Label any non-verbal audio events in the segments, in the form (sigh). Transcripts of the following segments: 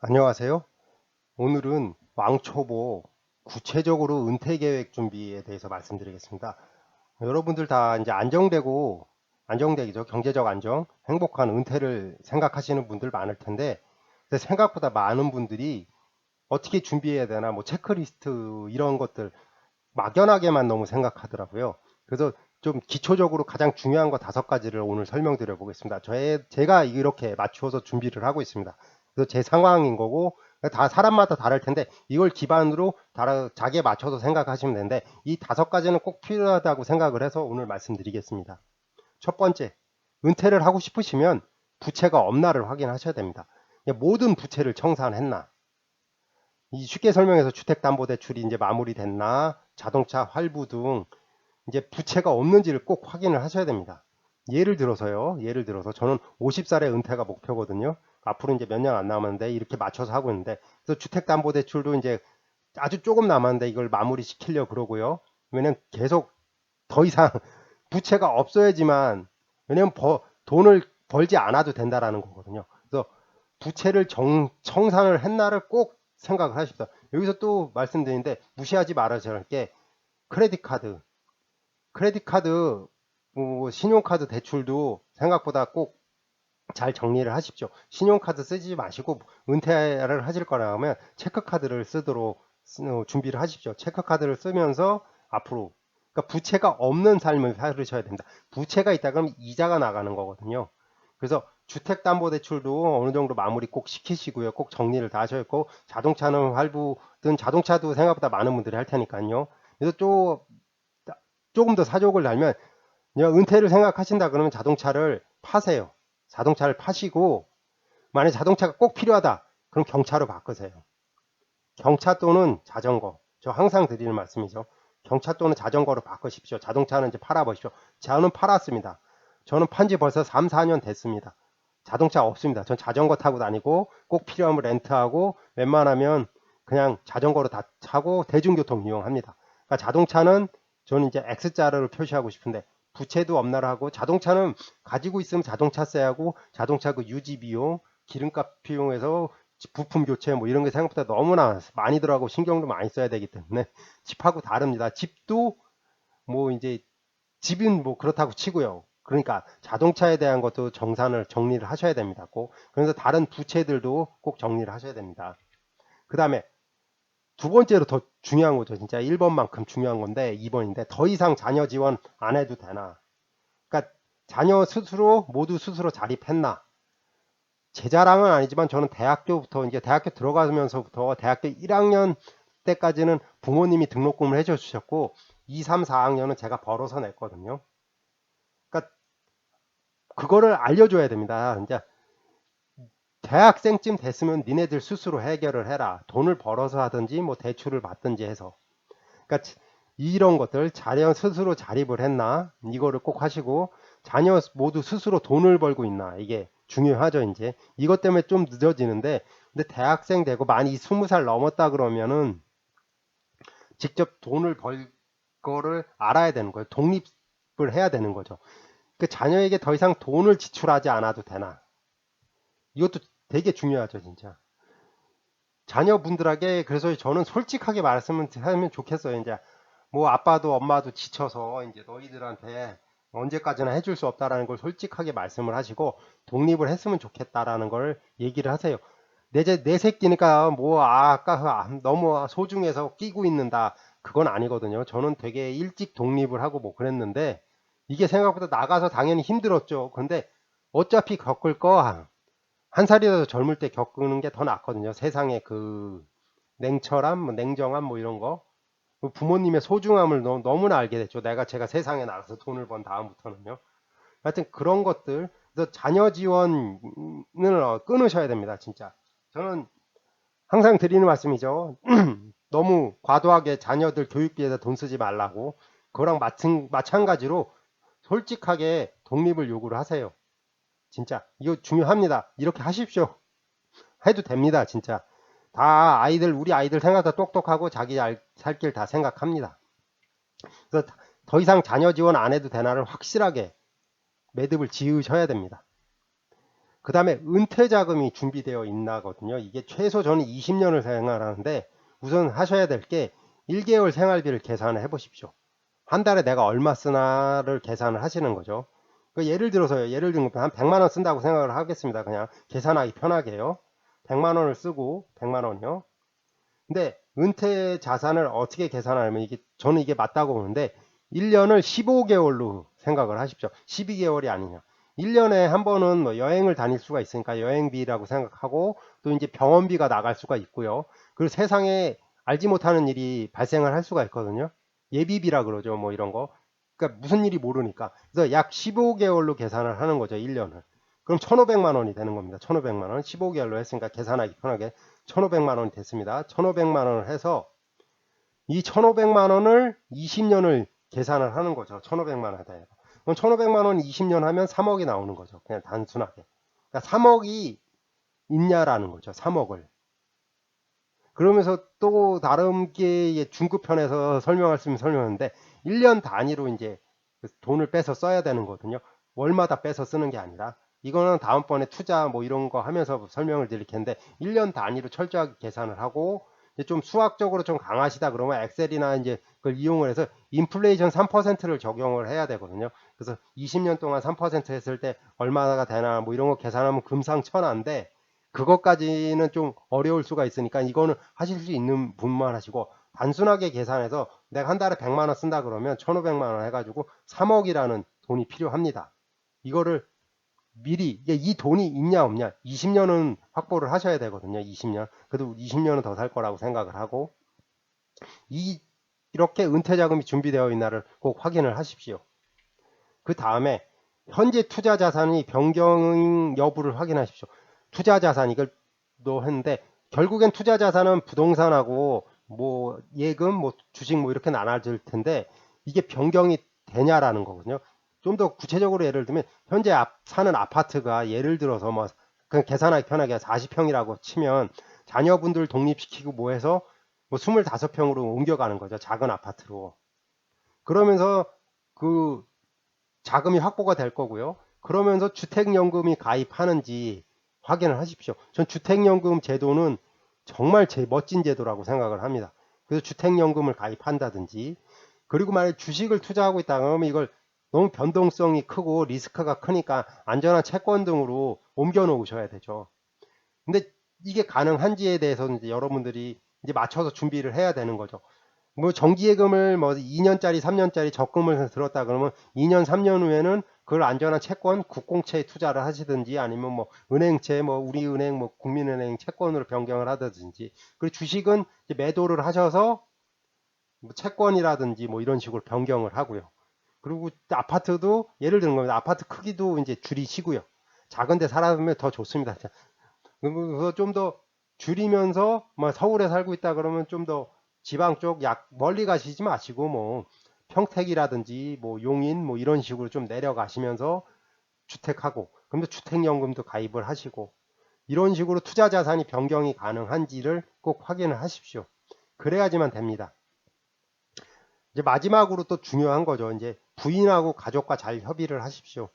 안녕하세요. 오늘은 왕초보 구체적으로 은퇴 계획 준비에 대해서 말씀드리겠습니다. 여러분들 다 이제 안정되고 안정되기죠. 경제적 안정, 행복한 은퇴를 생각하시는 분들 많을 텐데 생각보다 많은 분들이 어떻게 준비해야 되나 뭐 체크리스트 이런 것들 막연하게만 너무 생각하더라고요. 그래서 좀 기초적으로 가장 중요한 거 다섯 가지를 오늘 설명드려 보겠습니다. 저의 제가 이렇게 맞추어서 준비를 하고 있습니다. 그래서 제 상황인 거고 다 사람마다 다를 텐데 이걸 기반으로 다른 자기에 맞춰서 생각하시면 되는데 이 다섯 가지는 꼭 필요하다고 생각을 해서 오늘 말씀드리겠습니다. 첫 번째, 은퇴를 하고 싶으시면 부채가 없나를 확인하셔야 됩니다. 모든 부채를 청산했나? 이 쉽게 설명해서 주택담보대출이 이제 마무리됐나? 자동차 할부 등 이제 부채가 없는지를 꼭 확인을 하셔야 됩니다. 예를 들어서요. 예를 들어서 저는 50살에 은퇴가 목표거든요. 앞으로 이제 몇 년 안 남았는데 이렇게 맞춰서 하고 있는데 그래서 주택담보대출도 이제 아주 조금 남았는데 이걸 마무리 시키려 그러고요. 왜냐면 계속 더 이상 (laughs) 부채가 없어야지만 왜냐면 버, 돈을 벌지 않아도 된다라는 거거든요. 그래서 부채를 정, 청산을 했나를 꼭 생각을 하십시오. 여기서 또 말씀드리는데 무시하지 말아야 할 게 크레딧 카드, 크레딧 카드, 뭐 신용카드 대출도 생각보다 꼭 잘 정리를 하십시오. 신용카드 쓰지 마시고 은퇴를 하실 거라면 체크카드를 쓰도록 쓰- 준비를 하십시오. 체크카드를 쓰면서 앞으로 그러니까 부채가 없는 삶을 살으셔야 됩니다. 부채가 있다 그러면 이자가 나가는 거거든요. 그래서 주택담보대출도 어느 정도 마무리 꼭 시키시고요. 꼭 정리를 다 하셔야 했고 자동차는 할부든 자동차도 생각보다 많은 분들이 할 테니까요. 그래서 좀 조금 더 사족을 달면 은퇴를 생각하신다 그러면 자동차를 파세요. 자동차를 파시고 만약 자동차가 꼭 필요하다 그럼 경차로 바꾸세요. 경차 또는 자전거. 저 항상 드리는 말씀이죠. 경차 또는 자전거로 바꾸십시오. 자동차는 이제 팔아보십시오. 저는 팔았습니다. 저는 판지 벌써 3, 4년 됐습니다. 자동차 없습니다. 전 자전거 타고 다니고 꼭 필요하면 렌트하고 웬만하면 그냥 자전거로 다 타고 대중교통 이용합니다. 그러니까 자동차는 저는 이제 X자를 표시하고 싶은데 부채도 없나라고 자동차는 가지고 있으면 자동차세 하고 자동차 그 유지 비용, 기름값 비용에서 부품 교체 뭐 이런 게 생각보다 너무나 많이 들어가고 신경도 많이 써야 되기 때문에 (laughs) 집하고 다릅니다. 집도 뭐 이제 집은 뭐 그렇다고 치고요. 그러니까 자동차에 대한 것도 정산을 정리를 하셔야 됩니다. 꼭 그래서 다른 부채들도 꼭 정리를 하셔야 됩니다. 그 다음에 두 번째로 더 중요한 거죠. 진짜 1번만큼 중요한 건데 2번인데 더 이상 자녀 지원 안 해도 되나? 그러니까 자녀 스스로 모두 스스로 자립했나? 제 자랑은 아니지만 저는 대학교부터 이제 대학교 들어가면서부터 대학교 1학년 때까지는 부모님이 등록금을 해줘 주셨고 2, 3, 4학년은 제가 벌어서 냈거든요. 그러니까 그거를 알려줘야 됩니다. 이제 대학생쯤 됐으면 니네들 스스로 해결을 해라. 돈을 벌어서 하든지 뭐 대출을 받든지 해서. 그러니까 이런 것들 자녀 스스로 자립을 했나? 이거를 꼭 하시고 자녀 모두 스스로 돈을 벌고 있나? 이게 중요하죠 이제. 이것 때문에 좀 늦어지는데 근데 대학생 되고 많이 스무 살 넘었다 그러면은 직접 돈을 벌 거를 알아야 되는 거예요. 독립을 해야 되는 거죠. 그 자녀에게 더 이상 돈을 지출하지 않아도 되나? 이것도 되게 중요하죠 진짜 자녀분들에게 그래서 저는 솔직하게 말씀을 하면 좋겠어요 이제 뭐 아빠도 엄마도 지쳐서 이제 너희들한테 언제까지나 해줄 수 없다라는 걸 솔직하게 말씀을 하시고 독립을 했으면 좋겠다라는 걸 얘기를 하세요. 내, 제- 내 새끼니까 뭐 아, 아까 너무 소중해서 끼고 있는다 그건 아니거든요. 저는 되게 일찍 독립을 하고 뭐 그랬는데 이게 생각보다 나가서 당연히 힘들었죠. 근데 어차피 겪을 거 한 살이라도 젊을 때 겪는 게 더 낫거든요. 세상에 그 냉철함, 뭐 냉정함 뭐 이런 거그 부모님의 소중함을 너, 너무 나 알게 됐죠. 내가 제가 세상에 나가서 돈을 번 다음부터는요. 하여튼 그런 것들, 그래서 자녀 지원을 어, 끊으셔야 됩니다. 진짜. 저는 항상 드리는 말씀이죠. (clears throat) 너무 과도하게 자녀들 교육비에다 돈 쓰지 말라고. 그거랑 마찬, 마찬가지로 솔직하게 독립을 요구를 하세요. 진짜. 이거 중요합니다. 이렇게 하십시오. (laughs) 해도 됩니다. 진짜. 다 아이들 우리 아이들 생각보다 똑똑하고 자기 살 길 다 생각합니다. 그래서 더 이상 자녀 지원 안 해도 되나를 확실하게 매듭을 지으셔야 됩니다. 그 다음에 은퇴 자금이 준비되어 있나거든요. 이게 최소 저는 20년을 생활하는데 우선 하셔야 될 게 1개월 생활비를 계산을 해 보십시오. 한 달에 내가 얼마 쓰나를 계산을 하시는 거죠. 그 예를 들어서요. 예를 들면 한 100만 원 쓴다고 생각을 하겠습니다. 그냥 계산하기 편하게요. 100만 원을 쓰고 100만 원이요. 근데 은퇴 자산을 어떻게 계산하면 이게 저는 이게 맞다고 보는데 1년을 15개월로 생각을 하십시오. 12개월이 아니냐. 1년에 한 번은 뭐 여행을 다닐 수가 있으니까 여행비라고 생각하고 또 이제 병원비가 나갈 수가 있고요. 그리고 세상에 알지 못하는 일이 발생을 할 수가 있거든요. 예비비라 그러죠. 뭐 이런 거. 그러니까 무슨 일이 모르니까. 그래서 약 15개월로 계산을 하는 거죠. 1년을. 그럼 1,500만 원이 되는 겁니다. 1,500만 원. 15개월로 했으니까 계산하기 편하게 1,500만 원이 됐습니다. 1,500만 원을 해서 이 1,500만 원을 20년을 계산을 하는 거죠. 1,500만 원에 대해서. 그럼 1,500만 원 20년 하면 3억이 나오는 거죠. 그냥 단순하게. 그러니까 3억이 있냐라는 거죠. 3억을. 그러면서 또 다른 게 중급편에서 설명할 수 있으면 설명하는데 1년 단위로 이제 돈을 빼서 써야 되는 거거든요. 월마다 빼서 쓰는 게 아니라 이거는 다음번에 투자 뭐 이런 거 하면서 설명을 드릴 텐데 1년 단위로 철저하게 계산을 하고 좀 수학적으로 좀 강하시다 그러면 엑셀이나 이제 그걸 이용을 해서 인플레이션 3%를 적용을 해야 되거든요. 그래서 20년 동안 3% 했을 때 얼마가 되나 뭐 이런 거 계산하면 금상첨화인데 그것까지는 좀 어려울 수가 있으니까 이거는 하실 수 있는 분만 하시고 단순하게 계산해서 내가 한 달에 100만 원 쓴다 그러면 1,500만 원 해가지고 3억이라는 돈이 필요합니다. 이거를 미리 이 돈이 있냐 없냐 20년은 확보를 하셔야 되거든요. 20년 그래도 20년은 더 살 거라고 생각을 하고 이 이렇게 은퇴 자금이 준비되어 있나를 꼭 확인을 하십시오. 그 다음에 현재 투자 자산이 변경 여부를 확인하십시오. 투자 자산 이걸 또 했는데 결국엔 투자 자산은 부동산하고 뭐 예금 뭐 주식 뭐 이렇게 나눠질 텐데 이게 변경이 되냐라는 거거든요. 좀 더 구체적으로 예를 들면 현재 앞, 사는 아파트가 예를 들어서 뭐 그냥 계산하기 편하게 40평이라고 치면 자녀분들 독립시키고 뭐 해서 뭐 25평으로 옮겨가는 거죠. 작은 아파트로. 그러면서 그 자금이 확보가 될 거고요. 그러면서 주택연금이 가입하는지 확인을 하십시오. 전 주택연금 제도는 정말 제 멋진 제도라고 생각을 합니다. 그래서 주택연금을 가입한다든지 그리고 만약 주식을 투자하고 있다 그러면 이걸 너무 변동성이 크고 리스크가 크니까 안전한 채권 등으로 옮겨 놓으셔야 되죠. 근데 이게 가능한지에 대해서는 이제 여러분들이 이제 맞춰서 준비를 해야 되는 거죠. 뭐 정기예금을 뭐 2년짜리, 3년짜리 적금을 들었다 그러면 2년, 3년 후에는 그걸 안전한 채권, 국공채에 투자를 하시든지 아니면 뭐 은행채, 뭐 우리은행, 뭐 국민은행 채권으로 변경을 하든지 그리고 주식은 매도를 하셔서 뭐 채권이라든지 뭐 이런 식으로 변경을 하고요. 그리고 아파트도 예를 드는 겁니다. 아파트 크기도 이제 줄이시고요. 작은 데 살아보면 더 좋습니다. 그래서 좀 더 줄이면서 뭐 서울에 살고 있다 그러면 좀 더 지방 쪽 약 멀리 가시지 마시고 뭐 평택이라든지 뭐 용인 뭐 이런 식으로 좀 내려가시면서 주택하고 그럼 주택연금도 가입을 하시고 이런 식으로 투자 자산이 변경이 가능한지를 꼭 확인을 하십시오. 그래야지만 됩니다. 이제 마지막으로 또 중요한 거죠. 이제 부인하고 가족과 잘 협의를 하십시오.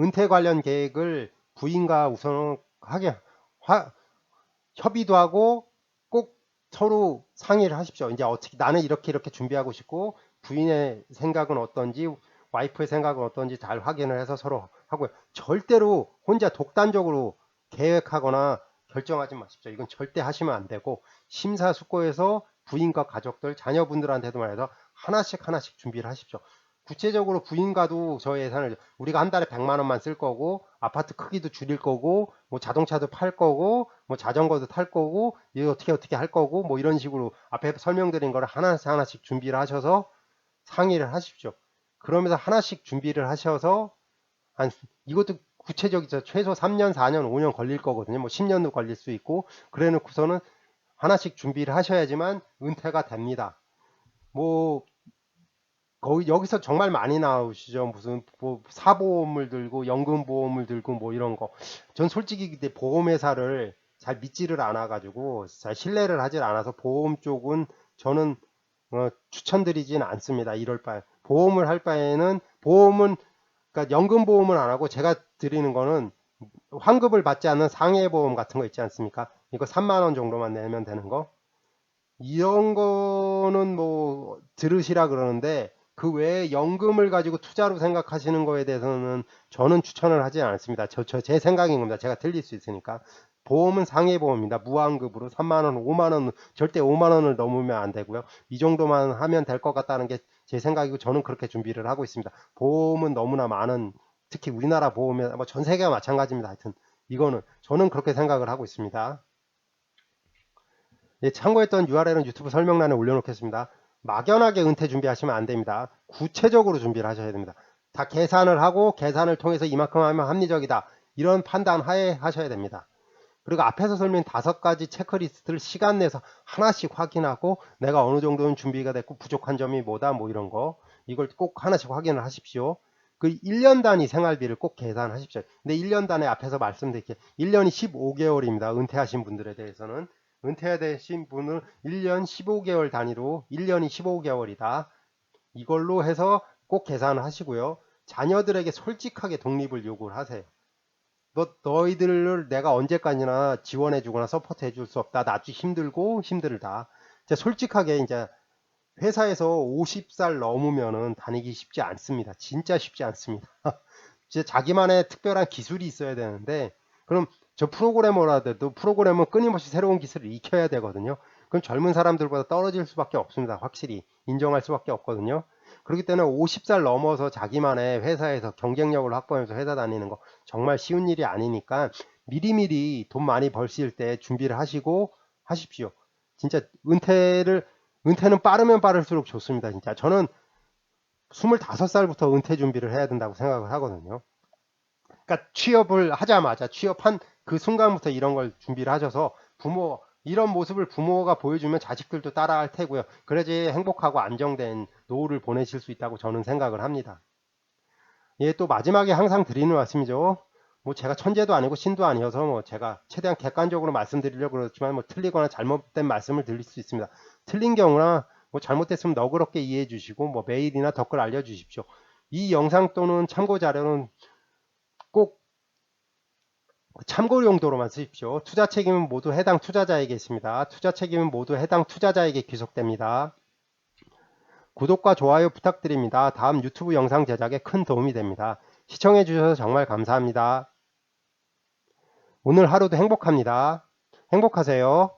은퇴 관련 계획을 부인과 우선 하게 하, 협의도 하고 꼭 서로 상의를 하십시오. 이제 어떻게 나는 이렇게 이렇게 준비하고 싶고 부인의 생각은 어떤지 와이프의 생각은 어떤지 잘 확인을 해서 서로 하고요. 절대로 혼자 독단적으로 계획하거나 결정하지 마십시오. 이건 절대 하시면 안 되고 심사숙고해서 부인과 가족들, 자녀분들한테도 말해서 하나씩 하나씩 준비를 하십시오. 구체적으로 부인과도 저 예산을 우리가 한 달에 100만 원만 쓸 거고 아파트 크기도 줄일 거고 뭐 자동차도 팔 거고 뭐 자전거도 탈 거고 이거 어떻게 어떻게 할 거고 뭐 이런 식으로 앞에 설명드린 거를 하나씩 하나씩 준비를 하셔서 상의를 하십시오. 그러면서 하나씩 준비를 하셔서 한 이것도 구체적이죠. 최소 3년, 4년, 5년 걸릴 거거든요. 뭐 10년도 걸릴 수 있고 그래 놓고서는 하나씩 준비를 하셔야지만 은퇴가 됩니다. 뭐 거기 여기서 정말 많이 나오시죠. 무슨 뭐 사보험을 들고 연금 보험을 들고 뭐 이런 거. 전 솔직히 그때 보험회사를 잘 믿지를 않아 가지고 잘 신뢰를 하질 않아서 보험 쪽은 저는 어, 추천드리진 않습니다. 이럴 바에 보험을 할 바에는 보험은 그러니까 연금 보험을 안 하고 제가 드리는 거는 환급을 받지 않는 상해 보험 같은 거 있지 않습니까? 이거 3만 원 정도만 내면 되는 거. 이런 거는 뭐 들으시라 그러는데 그 외에 연금을 가지고 투자로 생각하시는 거에 대해서는 저는 추천을 하지 않습니다. 저, 저, 제 생각인 겁니다. 제가 틀릴 수 있으니까. 보험은 상해보험입니다. 무환급으로 3만원, 5만원, 절대 5만원을 넘으면 안 되고요. 이 정도만 하면 될 것 같다는 게 제 생각이고 저는 그렇게 준비를 하고 있습니다. 보험은 너무나 많은, 특히 우리나라 보험이 뭐전 세계가 마찬가지입니다. 하여튼 이거는 저는 그렇게 생각을 하고 있습니다. 예, 참고했던 URL은 유튜브 설명란에 올려놓겠습니다. 막연하게 은퇴 준비하시면 안 됩니다. 구체적으로 준비를 하셔야 됩니다. 다 계산을 하고 계산을 통해서 이만큼 하면 합리적이다. 이런 판단 하에 하셔야 됩니다. 그리고 앞에서 설명한 다섯 가지 체크리스트를 시간 내서 하나씩 확인하고 내가 어느 정도는 준비가 됐고 부족한 점이 뭐다 뭐 이런 거 이걸 꼭 하나씩 확인을 하십시오. 그 1년 단위 생활비를 꼭 계산하십시오. 근데 1년 단위 앞에서 말씀드릴게 1년이 15개월입니다. 은퇴하신 분들에 대해서는 은퇴되신 분은 1년 15개월 단위로 1년이 15개월이다. 이걸로 해서 꼭 계산을 하시고요. 자녀들에게 솔직하게 독립을 요구를 하세요. 너, 너희들을 내가 언제까지나 지원해 주거나 서포트 해줄 수 없다. 나도 힘들고 힘들다. 이제 솔직하게 이제 회사에서 50살 넘으면은 다니기 쉽지 않습니다. 진짜 쉽지 않습니다. (laughs) 이제 자기만의 특별한 기술이 있어야 되는데 그럼 저 프로그래머라도 프로그램은 끊임없이 새로운 기술을 익혀야 되거든요. 그럼 젊은 사람들보다 떨어질 수밖에 없습니다. 확실히 인정할 수밖에 없거든요. 그렇기 때문에 50살 넘어서 자기만의 회사에서 경쟁력을 확보하면서 회사 다니는 거 정말 쉬운 일이 아니니까 미리미리 돈 많이 벌실 때 준비를 하시고 하십시오. 진짜 은퇴를 은퇴는 빠르면 빠를수록 좋습니다. 진짜 저는 25살부터 은퇴 준비를 해야 된다고 생각을 하거든요. 그러니까 취업을 하자마자 취업한 그 순간부터 이런 걸 준비를 하셔서 부모 이런 모습을 부모가 보여주면 자식들도 따라할 테고요. 그래야지 행복하고 안정된 노후를 보내실 수 있다고 저는 생각을 합니다. 예, 또 마지막에 항상 드리는 말씀이죠. 뭐 제가 천재도 아니고 신도 아니어서 뭐 제가 최대한 객관적으로 말씀드리려고 그렇지만 뭐 틀리거나 잘못된 말씀을 드릴 수 있습니다. 틀린 경우나 뭐 잘못됐으면 너그럽게 이해해 주시고 뭐 메일이나 댓글 알려 주십시오. 이 영상 또는 참고 자료는 꼭 참고 용도로만 쓰십시오. 투자 책임은 모두 해당 투자자에게 있습니다. 투자 책임은 모두 해당 투자자에게 귀속됩니다. 구독과 좋아요 부탁드립니다. 다음 유튜브 영상 제작에 큰 도움이 됩니다. 시청해 주셔서 정말 감사합니다. 오늘 하루도 행복합니다. 행복하세요.